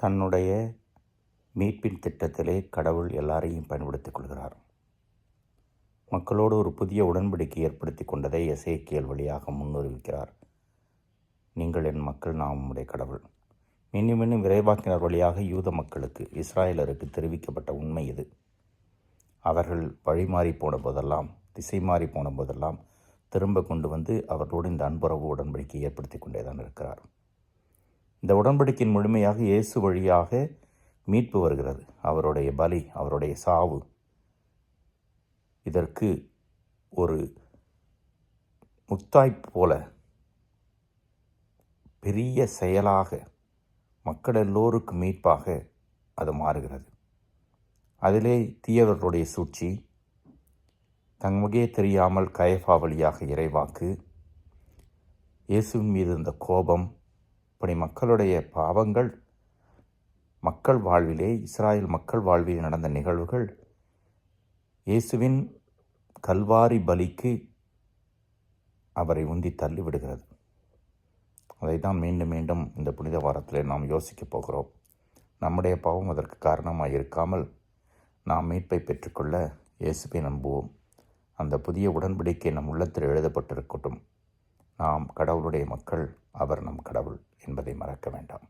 தன்னுடைய மீட்பின் திட்டத்திலே கடவுள் எல்லாரையும் பயன்படுத்திக் கொள்கிறார். மக்களோடு ஒரு புதிய உடன்படிக்கை ஏற்படுத்தி கொண்டதை எசேக்கியல் வழியாக முன்னிறுவிக்கிறார் நீங்கள் என் மக்கள் நாம் உம்முடைய கடவுள். மீண்டும் மீண்டும் விரைவாக்கினர் வழியாக யூத மக்களுக்கு இஸ்ராயலருக்கு தெரிவிக்கப்பட்ட உண்மை இது. அவர்கள் வழிமாறி போன போதெல்லாம் திசை மாறி போன போதெல்லாம் திரும்ப கொண்டு வந்து அவர்களோடு இந்த அன்புறவு உடன்படிக்கை ஏற்படுத்தி கொண்டே தான் இருக்கிறார். இந்த உடன்படிக்கையின் முழுமையாக இயேசு வழியாக மீட்பு வருகிறது. அவருடைய பலி அவருடைய சாவு. இதற்கு ஒரு முத்தாய்ப்பு போல பெரிய செயலாக மக்கள் எல்லோருக்கும் மீட்பாக அது மாறுகிறது. அதிலே தீயவர்களுடைய சூழ்ச்சி தங்கமே தெரியாமல் கயஃபா வழியாக இறைவாக்கு இயேசுவின் மீது இருந்த கோபம் இப்படி மக்களுடைய பாவங்கள் மக்கள் வாழ்விலே இஸ்ராயல் மக்கள் வாழ்வில் நடந்த நிகழ்வுகள் இயேசுவின் கல்வாரி பலிக்கு அவரை உந்தி தள்ளிவிடுகிறது. அதை தான் மீண்டும் மீண்டும் இந்த புனித வாரத்தில் நாம் யோசிக்கப் போகிறோம். நம்முடைய பாவம் அதற்கு காரணமாக இருக்காமல் நாம் மீட்பை பெற்றுக்கொள்ள இயேசுவை நம்புவோம். அந்த புதிய உடன்படிக்கை நம் உள்ளத்தில் எழுதப்பட்டிருக்கட்டும். நாம் கடவுளுடைய மக்கள் அவர் நம் மறக்க வேண்டாம்.